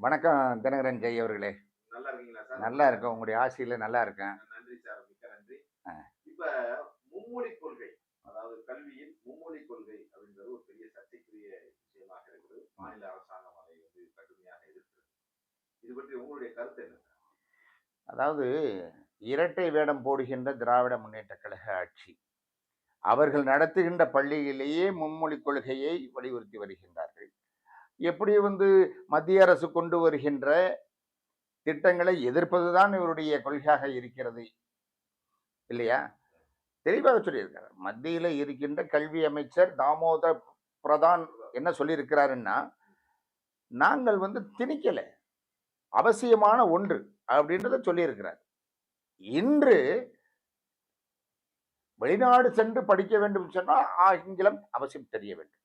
வணக்கம் தினகரன் ஜெய் அவர்களே. நல்லா இருக்கீங்களா சார்? நல்லா இருக்கேன் உங்களுடைய ஆசையில நல்லா இருக்கேன். நன்றி சார். மிக்க நன்றி. இப்ப மும்மொழி கொள்கை அதாவது கல்வியில் மும்மொழி கொள்கை அப்படின்றது ஒரு பெரிய சர்ச்சைக்குரிய விஷயமாக இருக்குது. மாநில அரசாங்கம் அதை வந்து கடுமையாக எதிர்க்கிறது. இது பற்றி உங்களுடைய கருத்து என்ன அதாவது இரட்டை வேடம் போடுகின்ற திராவிட முன்னேற்ற கழக ஆட்சி. அவர்கள் நடத்துகின்ற பள்ளியிலேயே மும்மொழி கொள்கையை வலியுறுத்தி வருகின்றார்கள். எப்படி வந்து மத்திய அரசு கொண்டு வருகின்ற திட்டங்களை எதிர்ப்பதுதான் இவருடைய கொள்கையாக இருக்கிறது. இல்லையா? தெளிவாக சொல்லியிருக்காரு. மத்தியில் இருக்கின்ற கல்வி அமைச்சர் தாமோதர் பிரதான் என்ன சொல்லியிருக்கிறாருன்னா நாங்கள் வந்து திணிக்கலை. அவசியமான ஒன்று அப்படின்றத சொல்லியிருக்கிறார். இன்று வெளிநாடு சென்று படிக்க வேண்டும் சொன்னால் ஆங்கிலம் அவசியம் தெரிய வேண்டும்.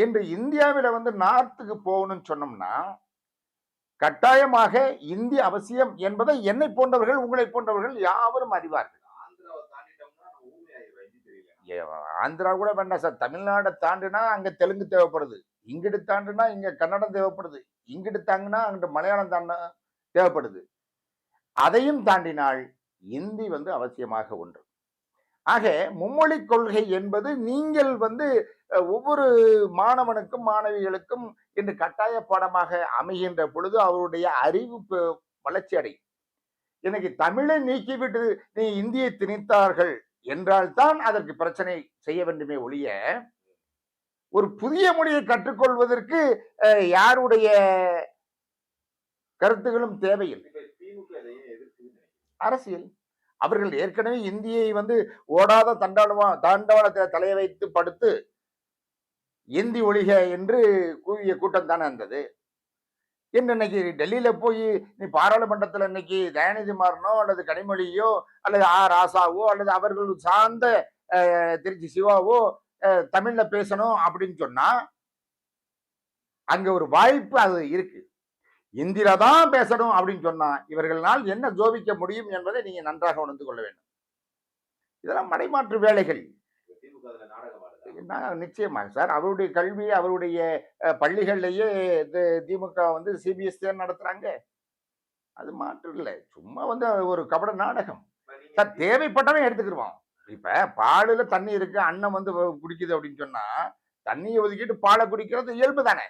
இன்று இந்தியாவில வந்து நார்த்துக்கு போகணும்னு சொன்னோம்னா கட்டாயமாக இந்தி அவசியம் என்பதை என்னை போன்றவர்கள் உங்களை போன்றவர்கள் யாவரும் அறிவார்கள். ஆந்திரா கூட வேண்டாம் சார். தமிழ்நாடை தாண்டுனா அங்க தெலுங்கு தேவைப்படுது. இங்கிட்டு தாண்டுனா இங்க கன்னடம் தேவைப்படுது. இங்கிட்டு தாங்கினா அங்கிட்டு மலையாளம் தாண்ட தேவைப்படுது. அதையும் தாண்டினால் இந்தி வந்து அவசியமாக ஒன்று. ஆக மும்மொழி கொள்கை என்பது நீங்கள் வந்து ஒவ்வொரு மாணவனுக்கும் மாணவிகளுக்கும் இன்று கட்டாய பாடமாக அமைகின்ற பொழுது அவருடைய அறிவு வளர்ச்சி அடையும். இன்னைக்கு தமிழை நீக்கிவிட்டு நீ இந்தியை திணித்தார்கள் என்றால்தான் அதற்கு பிரச்சனை செய்ய வேண்டுமே ஒழிய ஒரு புதிய மொழியை கற்றுக்கொள்வதற்கு யாருடைய கருத்துகளும் தேவையில்லை. அரசியல். அவர்கள் ஏற்கனவே இந்தியை வந்து ஓடாத தண்டாளமா தாண்டவனத்தை தலையை வைத்து படுத்து இந்தி ஒழிக என்று கூவிய கூட்டம் தானே இருந்தது. என்று இன்னைக்கு டெல்லியில போய் நீ பாராளுமன்றத்தில் இன்னைக்கு தயாநிதி மாறனோ அல்லது கனிமொழியோ அல்லது ஆ ராசாவோ அல்லது அவர்கள் சார்ந்த திருச்சி சிவாவோ தமிழ்ல பேசணும் அப்படின்னு சொன்னா அங்க ஒரு வாய்ப்பு அது இருக்கு. இந்திரா தான் பேசணும் அப்படின்னு சொன்னா இவர்களால் என்ன ஜோபிக்க முடியும் என்பதை நீங்க நன்றாக உணர்ந்து கொள்ள வேண்டும். இதெல்லாம் மடைமாற்று வேலைகள். நிச்சயமாக சார் அவருடைய கல்வி அவருடைய பள்ளிகள்லையே திமுக வந்து சிபிஎஸ்சி தான் நடத்துறாங்க. அது மாற்று இல்லை. சும்மா வந்து ஒரு கபட நாடகம். சார் தேவைப்பட்டவன் எடுத்துக்கிடுவான் இப்ப பாலுல தண்ணி இருக்கு அன்னம் வந்து குடிக்குது அப்படின்னு சொன்னா தண்ணியை ஒதுக்கிட்டு பாலை குடிக்கிறது இயல்பு தானே?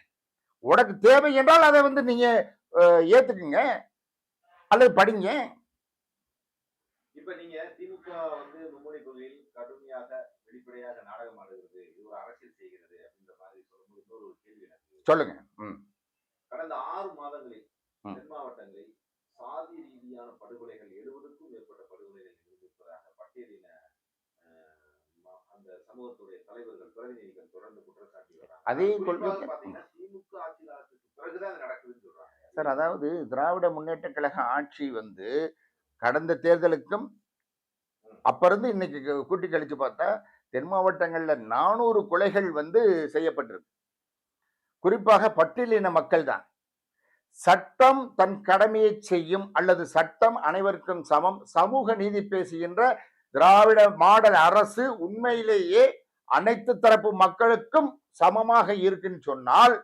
உனக்கு தேவை என்றால் அதை வந்து நீங்க ஏத்துக்குங்க. அல்லது படிங்க. இப்ப நீங்க திமுக வந்து மும்மொழி கொள்கையில் கடுமையாக வெளிப்படையாக நாடகம் ஆடுகிறது. இது ஒரு அரசியல் செய்கிறது அப்படின்ற மாதிரி சொல்லும்போது ஒரு கேள்வி எனக்கு சொல்லுங்க. கடந்த ஆறு மாதங்களில். தென் மாவட்டங்களில் சாதி ரீதியான படுகொலைகள் எழுபதுக்கும் மேற்பட்ட படுகொலைகள் நிகழ்ந்திருப்பதாக பட்டியலின அந்த சமூகத்துடைய தலைவர்கள் பிரதிநிதிகள் தொடர்ந்து குற்றச்சாட்டி வராங்க. அதே பாத்தீங்கன்னா திமுக ஆட்சி காலத்துக்கு பிறகுதான் அது நடக்குதுன்னு சொல்றாங்க சார் அதாவது திராவிட முன்னேற்ற கழக ஆட்சி வந்து கடந்த தேர்தலுக்கும் அப்ப இருந்து இன்னைக்கு கூட்டி கழிச்சு பார்த்தா தென் மாவட்டங்கள்ல நானூறு கொலைகள் வந்து செய்யப்பட்டிருக்கு. குறிப்பாக பட்டியலின மக்கள் தான். சட்டம் தன் கடமையை செய்யும் அல்லது சட்டம் அனைவருக்கும் சமம் சமூக நீதி பேசுகின்ற திராவிட மாடல் அரசு உண்மையிலேயே அனைத்து தரப்பு மக்களுக்கும் சமமாக இருக்குன்னு சொன்னால்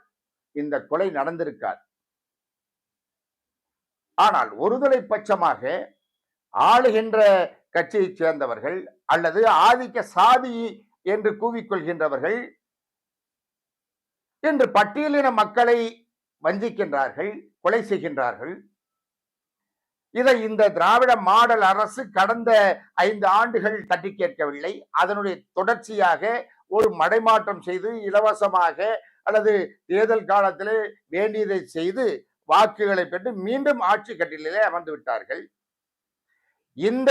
இந்த கொலை நடந்திருக்காது. ஆனால் ஒருதலை பட்சமாக ஆளுகின்ற கட்சியைச் சேர்ந்தவர்கள் அல்லது ஆதிக்க சாதி என்று கூவிக்கொள்கின்றவர்கள் இன்று பட்டியலின மக்களை வஞ்சிக்கின்றார்கள் கொலை செய்கின்றார்கள். இதை இந்த திராவிட மாடல் அரசு கடந்த ஐந்து ஆண்டுகள் தட்டி கேட்கவில்லை. அதனுடைய தொடர்ச்சியாக ஒரு மடைமாற்றம் செய்து இலவசமாக அல்லது தேர்தல் காலத்திலே வேண்டியதை செய்து வாக்குகளை பெற்று மீண்டும் ஆட்சி கட்டிலே அமர்ந்து விட்டார்கள். இந்த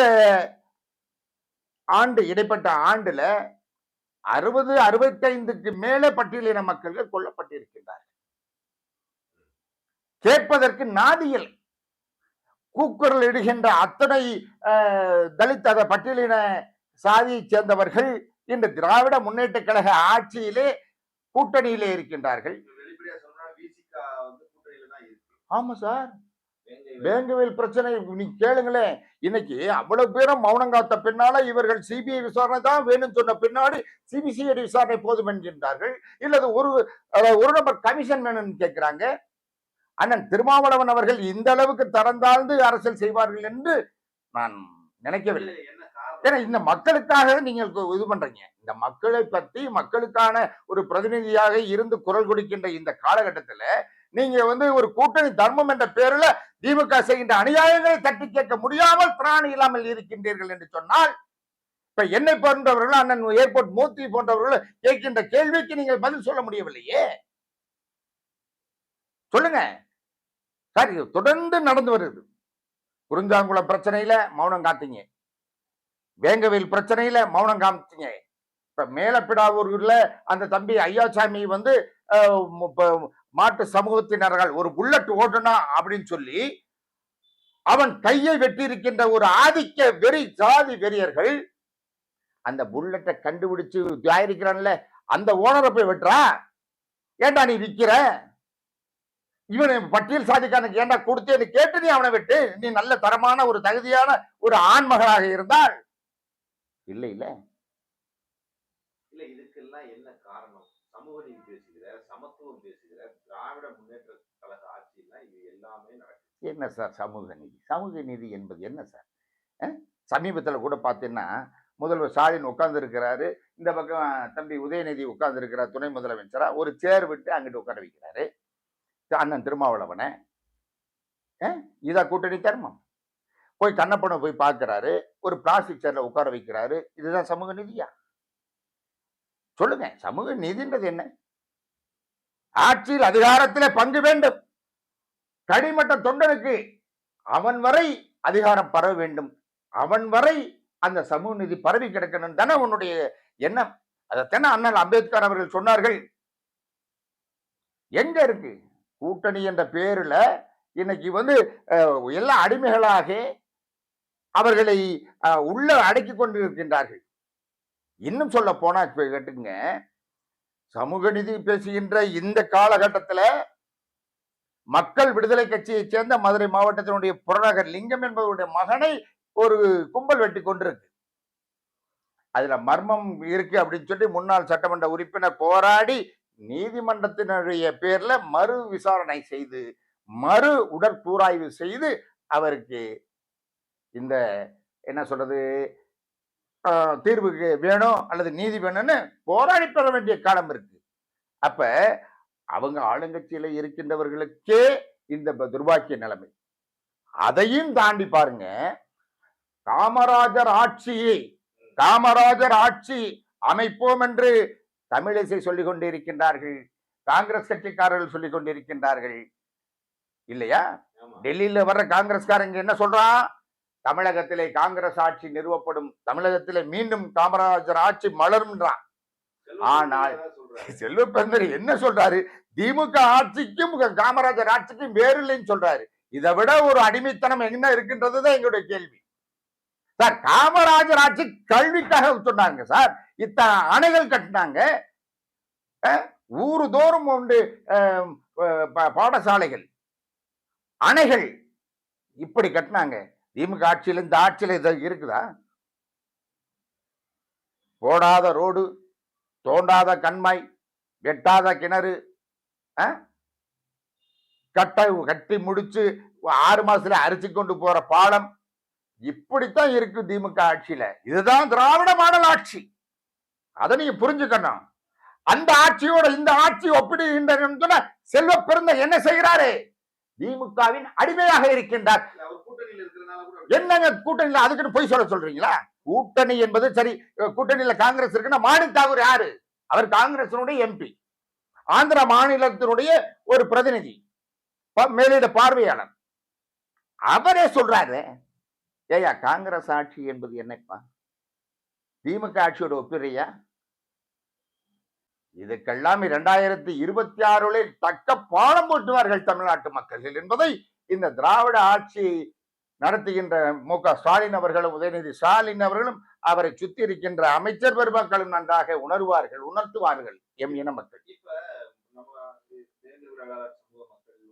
ஆண்டு இடைப்பட்ட ஆண்டுல அறுபது அறுபத்தைந்துக்கு மேலே பட்டியலின மக்கள்கள் கொல்லப்பட்டிருக்கின்றார்கள். கேட்பதற்கு நாதியில் கூக்குரல் இடுகின்ற அத்தனை தலித் அத பட்டியலின சாதியைச் சேர்ந்தவர்கள் இந்த திராவிட முன்னேற்ற கழக ஆட்சியிலே கூட்டணியிலே இருக்கின்றார்கள் இப்ப வெளிப்படையா சொன்னா விசிக வந்து கூட்டணியில தான் இருக்கு ஆமா சார். வேங்கை வேங்கவேல் பிரச்சனை நீ கேளுங்களேன் இன்னைக்கு அவ்வளவு பேரும் மௌனம் காத்த பின்னால இவர்கள் சிபிஐ விசாரணை தான் வேணும்னு சொன்ன பின்னாடி சிபிசிஐடி விசாரணை போதும் என்கின்றார்கள். இல்லது ஒரு ஒரு நபர் கமிஷன் வேணும்னு கேட்கிறாங்க. அண்ணன் திருமாவளவன் அவர்கள் இந்த அளவுக்கு தரந்தாழ்ந்து அரசியல் செய்வார்கள் என்று நான் நினைக்கவில்லை. ஏன்னா இந்த மக்களுக்காக நீங்க இது பண்றீங்க. இந்த மக்களை பத்தி மக்களுக்கான ஒரு பிரதிநிதியாக இருந்து குரல் கொடுக்கின்ற இந்த காலகட்டத்துல நீங்க வந்து ஒரு கூட்டணி தர்மம் என்ற பேர்ல திமுக செய்கின்ற அநியாயங்களை தட்டி கேட்க முடியாமல் திராணி இல்லாமல் இருக்கின்றீர்கள் என்று சொன்னால் இப்ப என்னை போன்றவர்கள் அண்ணன் ஏர்போர்ட் மூர்த்தி போன்றவர்கள் கேட்கின்ற கேள்விக்கு நீங்கள் பதில் சொல்ல முடியவில்லையே? சொல்லுங்க. சார் இது தொடர்ந்து நடந்து வருது. குறிஞ்சாங்குளம் பிரச்சனையில மௌனம் காத்தீங்க. வேங்கவேல் பிரச்சனையில மௌனம் காமிச்சிங்க இப்ப மேலப்பிடாவூர்ல அந்த தம்பி ஐயாசாமி வந்து மாட்டு சமூகத்தினர்கள் ஒரு புல்லட் ஓட்டுனா அப்படின்னு சொல்லி அவன் கையை வெட்டியிருக்கின்ற ஒரு ஆதிக்க வெறி ஜாதி வெறியர்கள் அந்த புல்லட்டை கண்டுபிடிச்சு தயாரிக்கிறான்ல அந்த ஓனரை போய் வெட்டுறா? ஏண்டா நீ விற்கிற இவன் பட்டியல் சாதிக்கானுக்கு ஏண்டா கொடுத்தேன்னு கேட்டு நீ அவனை விட்டு. நீ நல்ல தரமான ஒரு தகுதியான ஒரு ஆண்மகளாக இருந்தால். இல்லை இல்லை இதுக்கெல்லாம் என்ன காரணம் சமூக நீதி பேசுகிற சமத்துவம் பேசுகிற திராவிட முன்னேற்ற கழக ஆட்சியில இது எல்லாமே நடக்குது. என்ன சார் சமூக நீதி? சமூக நீதி என்பது என்ன சார்? சமீபத்தில் கூட பார்த்தீங்கன்னா முதல்வர் ஸ்டாலின் உட்கார்ந்துருக்கிறாரு இந்த பக்கம் தம்பி உதயநிதி உட்கார்ந்துருக்கிறார் துணை முதலமைச்சராக ஒரு சேர் விட்டு அங்கிட்டு உட்கார வைக்கிறாரு. அண்ணன் திருமாவளவனை. அஹ்? இதா கூட்டணி தர்மம்? போய் கண்ணப்பனை போய் பார்க்குறாரு ஒரு பிளாஸ்டிக் சேரில் உட்கார வைக்கிறாரு இதுதான் சமூக நீதியா? சொல்லுங்க சமூக நீதின்றது என்ன? ஆட்சியில் அதிகாரத்திலே பங்கு வேண்டும். கடிமட்ட தொண்டனுக்கு அவன் வரை அதிகாரம் பரவ வேண்டும். அவன் வரை அந்த சமூக நிதி பரவி கிடக்கணும் தானே உன்னுடைய எண்ணம். அதைத்தானே அண்ணல் அம்பேத்கர் அவர்கள் சொன்னார்கள். எங்க இருக்கு? கூட்டணி என்ற பேரில் இன்னைக்கு வந்து எல்லா அடிமைகளாக அவர்களை உள்ள அடக்கி கொண்டு இருக்கின்றார்கள் இன்னும் சொல்ல போனா இப்ப கேட்டுங்க சமூக நீதி பேசுகின்ற இந்த காலகட்டத்துல மக்கள் விடுதலை கட்சியைச் சேர்ந்த மதுரை மாவட்டத்தினுடைய புறநகர் லிங்கம் என்பவருடைய மகனை ஒரு கும்பல் வெட்டி கொண்டிருக்கு. அதுல மர்மம் இருக்கு அப்படின்னு சொல்லி முன்னாள் சட்டமன்ற உறுப்பினர் போராடி நீதிமன்றத்தினுடைய பேர்ல மறு விசாரணை செய்து மறு உடற்கூராய்வு செய்து அவருக்கு இந்த என்ன சொல்றது தீர்வுக்கு வேணும் அல்லது நீதி வேணும்னு போராடி பெற வேண்டிய காலம் இருக்கு. அப்ப அவங்க ஆளுங்கட்சியில இருக்கின்றவர்களுக்கே இந்த துர்பாக்கிய நிலைமை. அதையும் தாண்டி பாருங்க காமராஜர் ஆட்சியை காமராஜர் ஆட்சி அமைப்போம் என்று தமிழிசை சொல்லிக் கொண்டிருக்கின்றார்கள் காங்கிரஸ் கட்சிக்காரர்கள் சொல்லிக் கொண்டிருக்கின்றார்கள். இல்லையா? டெல்லியில வர்ற காங்கிரஸ்காரங்க என்ன சொல்றான்? தமிழகத்திலே காங்கிரஸ் ஆட்சி நிறுவப்படும் தமிழகத்திலே மீண்டும் காமராஜர் ஆட்சி மலரும்ன்றான். ஆனால். செல்வ பெருந்தர் என்ன சொல்றாரு? திமுக ஆட்சிக்கும் காமராஜர் ஆட்சிக்கும் வேறு இல்லைன்னு சொல்றாரு. இதை விட ஒரு அடிமைத்தனம் என்ன இருக்கின்றதுதான் எங்களுடைய கேள்வி. சார் காமராஜர் ஆட்சி கல்விக்காக சொன்னாங்க சார். இத்தனை அணைகள் கட்டினாங்க. ஊரு தோறும் உண்டு பாடசாலைகள். அணைகள் இப்படி கட்டினாங்க. திமுக ஆட்சியில இந்த ஆட்சியில் இது இருக்குதா? போடாத ரோடு தோண்டாத கண்மாய் வெட்டாத கிணறு கட்ட கட்டி முடிச்சு ஆறு மாசத்துல அரிச்சு கொண்டு போற பாலம் இப்படித்தான் இருக்கு திமுக ஆட்சியில. இதுதான் திராவிட மாடல் ஆட்சி. அதை நீங்க புரிஞ்சுக்கணும். அந்த ஆட்சியோட இந்த ஆட்சி ஒப்பிடுகின்ற செல்வ பிறந்த என்ன செய்கிறாரு? திமுகவின் அடிமையாக இருக்கின்றார். என்னங்க கூட்டணியில அதுக்குன்னு பொய் சொல்ல சொல்றீங்களா? கூட்டணி என்பது சரி அஹ் கூட்டணியில காங்கிரஸ் இருக்குன்னா மாணிக் தாகூர் யாரு? அவர் காங்கிரசினுடைய எம்பி ஆந்திர மாநிலத்தினுடைய ஒரு பிரதிநிதி மேலிட பார்வையாளர். அவரே சொல்றாரு ஏயா காங்கிரஸ் ஆட்சி என்பது என்னப்பா? திமுக ஆட்சியோட ஒப்பிடுறியா? இதுக்கெல்லாம் இரண்டாயிரத்தி இருபத்தி ஆறுல தக்க பாடம் போட்டுவார்கள் தமிழ்நாட்டு மக்கள். என்பதை இந்த திராவிட ஆட்சி நடத்துகின்ற மு க ஸ்டாலின் அவர்களும் உதயநிதி ஸ்டாலின் அவர்களும் அவரை சுத்தி இருக்கின்ற அமைச்சர் பெருமக்களும் நன்றாக உணர்வார்கள் உணர்த்துவார்கள் எம் இன மக்கள்.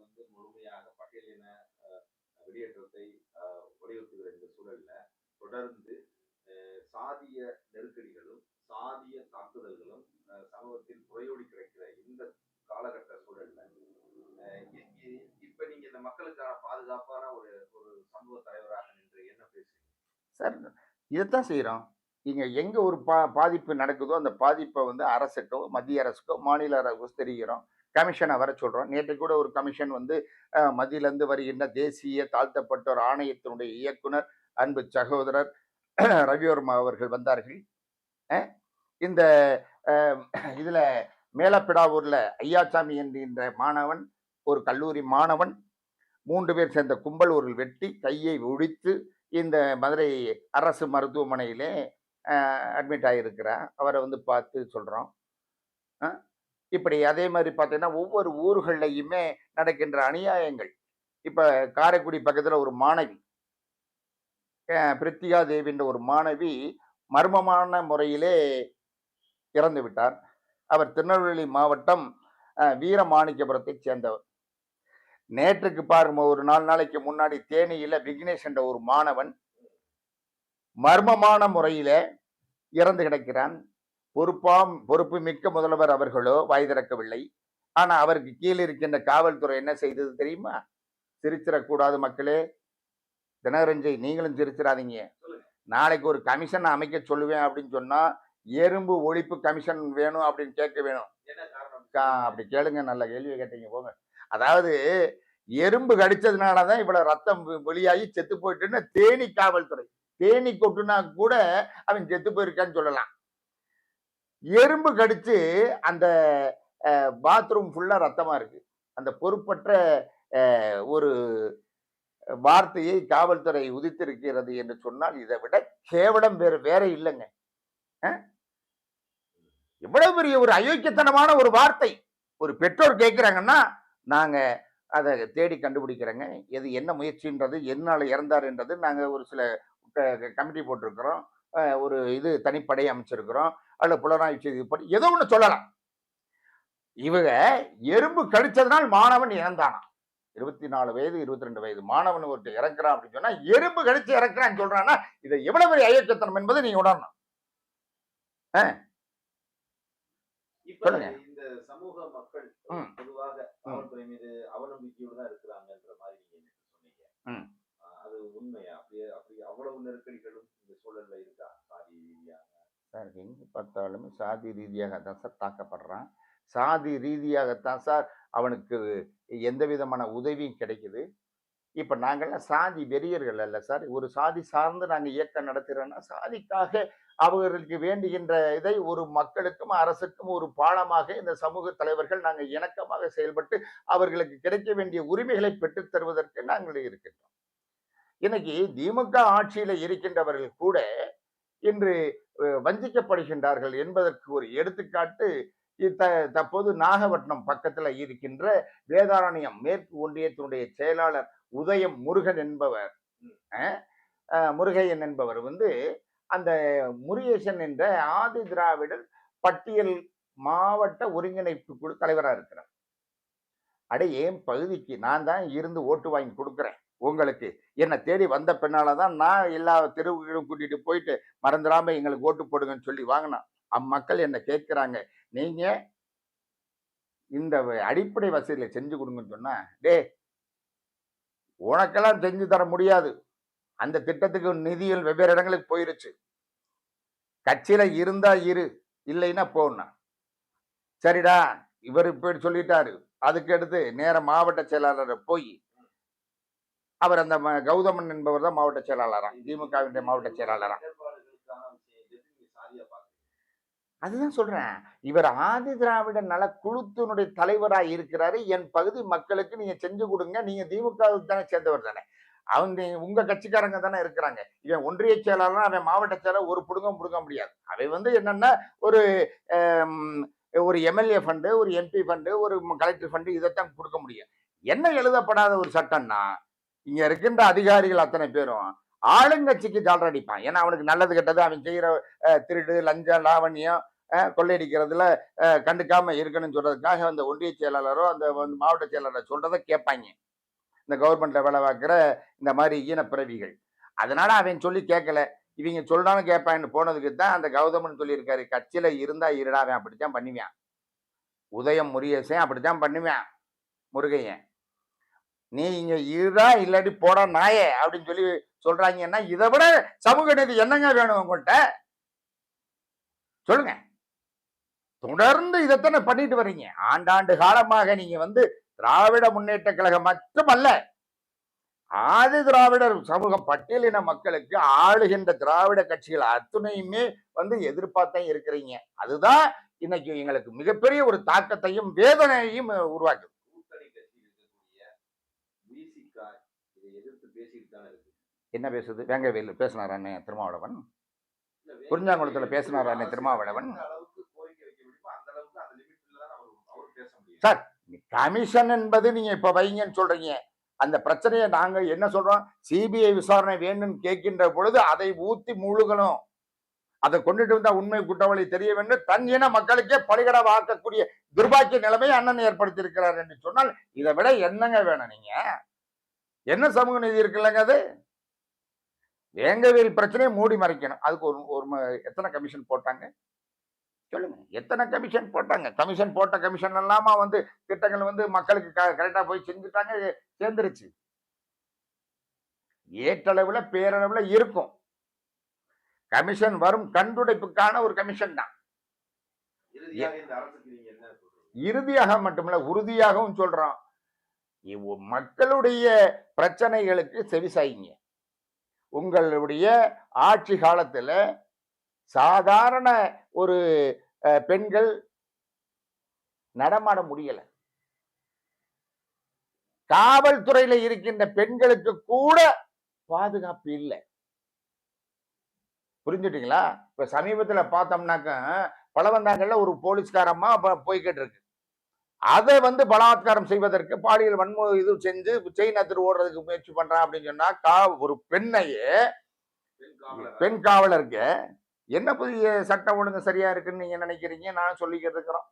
வந்து முழுமையாக பட்டியலின அஹ், வெளியேற்றத்தை வலியுறுத்துகிற இந்த சூழல்ல தொடர்ந்து அஹ், சாதிய நெருக்கடிகளும் சாதிய தாக்குதல்களும் அஹ், சமூகத்தில் புறையோடி கிடைக்கிற இந்த காலகட்ட சூழல்ல அஹ், இ- இ- இப்ப நீங்க இந்த மக்களுக்கான பாதுகாப்பான ஒரு ஒரு சமூக தலைவராக நின்று என்ன பேசுறீங்க சார் இதைத்தான் செய்கிறோம் இங்கே எங்கே ஒரு பா பாதிப்பு நடக்குதோ அந்த பாதிப்பை வந்து அரசுக்கோ மத்திய அரசுக்கோ மாநில அரசுக்கோ தெரிகிறோம் கமிஷனை வர சொல்கிறோம் நேற்று கூட ஒரு கமிஷன் வந்து மதியிலேருந்து வருகின்ற தேசிய தாழ்த்தப்பட்டோர் ஆணையத்தினுடைய இயக்குனர் அன்பு சகோதரர் ரவிவர்மா அவர்கள் வந்தார்கள். இந்த இதில் மேலப்பிடாவூரில் ஐயாசாமி என்கின்ற மாணவன் ஒரு கல்லூரி மாணவன் மூன்று பேர் சேர்ந்த கும்பல் ஒரு வெட்டி கையை ஒழித்து இந்த மதுரை அரசு மருத்துவமனையிலே அட்மிட் ஆகியிருக்கிறார் அவரை வந்து பார்த்து சொல்கிறோம் இப்படி அதே மாதிரி பார்த்தீங்கன்னா ஒவ்வொரு ஊர்களையுமே நடக்கின்ற அநியாயங்கள். இப்போ காரைக்குடி பக்கத்தில் ஒரு மாணவி அஹ், பிரித்திகா தேவின்ற ஒரு மாணவி மர்மமான முறையிலே இறந்து விட்டார். அவர் திருநெல்வேலி மாவட்டம் வீரமாணிக்கபுரத்தைச் சேர்ந்தவர். நேற்றுக்கு பாருங்க ஒரு நாலு நாளைக்கு முன்னாடி தேனியில விக்னேஷ் என்ற ஒரு மாணவன் மர்மமான முறையில இறந்து கிடக்கிறான். பொறுப்பாம் பொறுப்பு மிக்க முதல்வர் அவர்களோ வாய் திறக்கவில்லை. ஆனா அவருக்கு கீழே இருக்கின்ற காவல்துறை என்ன செய்தது தெரியுமா? சிரிச்சிடக்கூடாது மக்களே. தினகரஞ்சய் நீங்களும் சிரிச்சிடாதீங்க. நாளைக்கு ஒரு கமிஷன் அமைக்க சொல்லுவேன் அப்படின்னு சொன்னா எறும்பு ஒழிப்பு கமிஷன் வேணும் அப்படின்னு கேட்க வேணும். அப்படி கேளுங்க நல்ல கேள்வி கேட்டீங்க போங்க. அதாவது எறும்பு கடிச்சதுனால தான் இவ்வளவு ரத்தம் வெளியாகி செத்து போயிட்டுன்னு தேனி காவல்துறை தேனி கொட்டுனா கூட அவன் செத்து போயிருக்கான்னு சொல்லலாம். எறும்பு கடிச்சு அந்த பாத்ரூம் ஃபுல்லா ரத்தமா இருக்கு. அந்த பொறுப்பற்ற ஒரு வார்த்தையை காவல்துறை உதித்திருக்கிறது என்று சொன்னால் இதை விட கேவலம் வேற வேற இல்லைங்க. எவ்வளவு பெரிய ஒரு அயோக்கியத்தனமான ஒரு வார்த்தை. ஒரு பெற்றோர் கேட்குறாங்கன்னா நாங்க அதை தேடி கண்டுபிடிக்கிறோங்க. எது என்ன முயற்சின்றது எதனால இறந்தாருன்றது நாங்க ஒரு சில கமிட்டி போட்டிருக்கிறோம். ஒரு இது தனிப்படை அமைச்சிருக்கிறோம். அதில் புலனாய்வு செய்தி படி ஏதோ ஒன்று சொல்லலாம். இவங்க எறும்பு கடிச்சதுனால் மாணவன் இறந்தானா? இருபத்தி நாலு வயது இருபத்தி ரெண்டு வயது மாணவன் ஒருத்தர் இறக்குறான் அப்படின்னு சொன்னா எறும்பு கடிச்சு இறக்குறான்னு சொல்றான்னா இதை எவ்வளவு பெரிய அயோக்கியத்தனம் என்பதை நீங்க உணரணும். சொல்லுங்க. இந்த சமூக மக்கள் காவல்துறை மீது அவநம்பிக்கையோடு தான் இருக்கிறாங்கன்ற மாதிரி நீங்க சொன்னீங்க. அது உண்மையா? அப்படியே அப்படி அவ்வளவு நெருக்கடிகளும் இந்த சூழல்ல இருக்கா? சாதி ரீதியா சார் எங்கே பார்த்தாலுமே சாதி ரீதியாக தான் சார் தாக்கப்படுறான். சாதி ரீதியாகத்தான் சார் அவனுக்கு எந்த விதமான உதவியும் கிடைக்குது. இப்போ நாங்கள்லாம் சாதி வெறியர்கள் அல்ல சார். ஒரு சாதி சார்ந்து நாங்கள் இயக்கம் நடத்துகிறோன்னா சாதிக்காக அவர்களுக்கு வேண்டுகின்ற இதை ஒரு மக்களுக்கும் அரசுக்கும் ஒரு பாலமாக இந்த சமூக தலைவர்கள் நாங்கள் இணக்கமாக செயல்பட்டு அவர்களுக்கு கிடைக்க வேண்டிய உரிமைகளை பெற்றுத் தருவதற்கு நாங்கள் இருக்கின்றோம். இன்னைக்கு திமுக ஆட்சியில் இருக்கின்றவர்கள் கூட இன்று வஞ்சிக்கப்படுகின்றார்கள் என்பதற்கு ஒரு எடுத்துக்காட்டு இத்த தற்போது நாகப்பட்டினம் பக்கத்துல இருக்கின்ற வேதாரண்யம் மேற்கு ஒன்றியத்தினுடைய செயலாளர் உதயம் முருகன் என்பவர் முருகையன் என்பவர் வந்து அந்த முருகேசன் என்ற ஆதி திராவிடர் பட்டியல் மாவட்ட ஒருங்கிணைப்பு குழு தலைவராக இருக்கிறார். அட ஏன் பகுதிக்கு நான் தான் இருந்து ஓட்டு வாங்கி கொடுக்குறேன்? உங்களுக்கு என்னை தேடி வந்த பின்னால தான் நான் எல்லா தெருவுகளும் கூட்டிட்டு போயிட்டு மறந்துடாம எங்களுக்கு ஓட்டு போடுங்கன்னு சொல்லி வாங்கினான். அம்மக்கள் என்னை கேட்குறாங்க நீங்க இந்த அடிப்படை வசதியில செஞ்சு கொடுங்கன்னு சொன்னா டே உனக்கெல்லாம் செஞ்சு தர முடியாது. அந்த திட்டத்துக்கு நிதியில் வெவ்வேறு இடங்களுக்கு போயிருச்சு. கட்சியில இருந்தா இரு இல்லைன்னா போனா சரிடா இவர் இப்படி சொல்லிட்டாரு. அதுக்கு அடுத்து நேர மாவட்ட செயலாளரை போய் அவர் அந்த கௌதமன் என்பவர் தான் மாவட்ட செயலாளரா திமுகவினுடைய மாவட்ட செயலாளரா. அதுதான் சொல்றேன். இவர் ஆதி திராவிட நல குழுத்தினுடைய தலைவராக இருக்கிறாரு. என் பகுதி மக்களுக்கு நீங்க செஞ்சு கொடுங்க. நீங்க திமுகவுக்கு தானே சேர்ந்தவர் தானே. அவங்க உங்க கட்சிக்காரங்க தானே இருக்கிறாங்க. இவன் ஒன்றிய செயலாளர் அவன் மாவட்ட செயலாளர் ஒரு புடுங்கம் புடுங்க முடியாது. அவை வந்து என்னன்னா ஒரு ஒரு எம்எல்ஏ ஃபண்டு ஒரு எம்பி ஃபண்டு ஒரு கலெக்டர் ஃபண்டு இதைத்தான் கொடுக்க முடியும். என்ன எழுதப்படாத ஒரு சட்டம்னா இங்க இருக்கின்ற அதிகாரிகள் அத்தனை பேரும் ஆளுங்கட்சிக்கு ஜாலர் அடிப்பான். ஏன்னா அவனுக்கு நல்லது கெட்டது அவன் செய்யற அஹ், திருடு லஞ்சம் லாவண்யம் கொள்ளையடிக்கிறதுல அஹ், கண்டுக்காம இருக்கணும்னு சொல்றதுக்காக அந்த ஒன்றிய செயலாளரோ அந்த வந்து மாவட்ட செயலாளரோ சொல்றதை கேட்பாங்க. இந்த கவர்மெண்ட்டில் வேலை பார்க்குற இந்த மாதிரி ஈனப்பிறவிகள் அதனால் அவன் சொல்லி கேட்கல. இவங்க சொல்றான்னு கேட்பான்னு போனதுக்கு தான் அந்த கௌதமன் சொல்லியிருக்காரு கட்சியில் இருந்தால் இருடாவேன் அப்படித்தான் பண்ணுவேன். உதயம் முருகேசன் அப்படித்தான் பண்ணுவேன் முருகையன். நீ இங்கே இருடா இல்லாட்டி போடா நாயே அப்படின்னு சொல்லி சொல்கிறாங்கன்னா இதை விட சமூக நீதி என்னங்க வேணும் உங்கள்கிட்ட சொல்லுங்க. தொடர்ந்து இதைத்தானே பண்ணிட்டு வர்றீங்க. ஆண்டாண்டு காலமாக நீங்க வந்து திராவிட முன்னேற்ற கழகம் மட்டுமல்ல ஆதி திராவிடர் சமூக பட்டியலின மக்களுக்கு ஆளுகின்ற திராவிட கட்சிகள் அத்துணையுமே வந்து எதிர்பார்த்தான் இருக்கிறீங்க. அதுதான் இன்னைக்கு எங்களுக்கு மிகப்பெரிய ஒரு தாக்கத்தையும் வேதனையையும் உருவாக்குது. என்ன பேசுது? வேங்கவேலு பேசினார் அண்ணே திருமாவளவன் குறிஞ்சாங்குளத்துல பேசினார் திருமாவளவன். சார், கமிஷன் என்பது நீங்க இப்ப வைங்கன்னு சொல்றீங்க. அந்த பிரச்சனையை நாங்க என்ன சொல்றோம்? சிபிஐ விசாரணை வேணும்னு கேட்கின்ற பொழுது அதை ஊத்தி முழுகணும். அதை கொண்டுட்டு வந்தா உண்மை குற்றவாளி தெரிய வேண்டும். தன் இன மக்களுக்கே பலிகடவாக்கக்கூடிய துர்பாக்கிய நிலைமை அண்ணன் ஏற்படுத்தி இருக்கிறார் என்று சொன்னால் இதை விட என்னங்க வேணும் நீங்க? என்ன சமூக நீதி இருக்குல்லங்க அது? வேங்கவேல் பிரச்சனையை மூடி மறைக்கணும். அதுக்கு ஒரு ஒரு எத்தனை கமிஷன் போட்டாங்க? சொல்லுங்க. எத்தனை கமிஷன் போட்டாங்க? கமிஷன் போட்ட கமிஷன் எல்லாமா வந்து திட்டங்கள் வந்து மக்களுக்கு கரெக்டா போய் செஞ்சுட்டாங்க சேர்ந்துருச்சு. ஏற்றளவுல பேரளவுல இருக்கும். கமிஷன் வரும் கண்டுடைப்புக்கான ஒரு கமிஷன் தான். இறுதியாக மட்டுமல்ல உறுதியாகவும் சொல்றோம். மக்களுடைய பிரச்சனைகளுக்கு செவிசாயிங்க உங்களுடைய ஆட்சி காலத்துல சாதாரண ஒரு பெண்கள் நடமாட முடியல. காவல்துறையில இருக்கின்ற பெண்களுக்கு கூட பாதுகாப்பு இல்லை. புரிஞ்சுட்டீங்களா? இப்ப சமீபத்துல பார்த்தோம்னாக்க பழவந்தாங்கல்ல ஒரு போலீஸ்காரம்மா ப- போய்கிட்டு இருக்கு அதை வந்து பலாத்காரம் செய்வதற்கு பாலியல் வன்முறை இது செஞ்சு செயின் அத்துட்டு ஓடுறதுக்கு முயற்சி பண்றான் அப்படின்னு சொன்னா கா ஒரு பெண்ணையே பெண் காவலருக்கு என்ன புதிய சட்டம் ஒழுங்கு சரியா இருக்குன்னு நீங்க நினைக்கிறீங்க? நான் சொல்லிக்கிட்டு இருக்கிறோம்.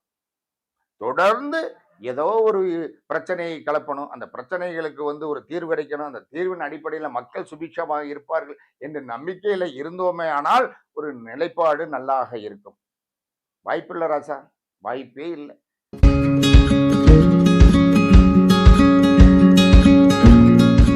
தொடர்ந்து ஏதோ ஒரு பிரச்சனையை கலப்பணும். அந்த பிரச்சனைகளுக்கு வந்து ஒரு தீர்வு கிடைக்கணும். அந்த தீர்வின் அடிப்படையில மக்கள் சுபிக்ஷமாக இருப்பார்கள் என்ற நம்பிக்கையில இருந்தோமே ஆனால் ஒரு நிலைப்பாடு நல்லாக இருக்கும். வாய்ப்பில்லை ராசா வாய்ப்பே இல்லை.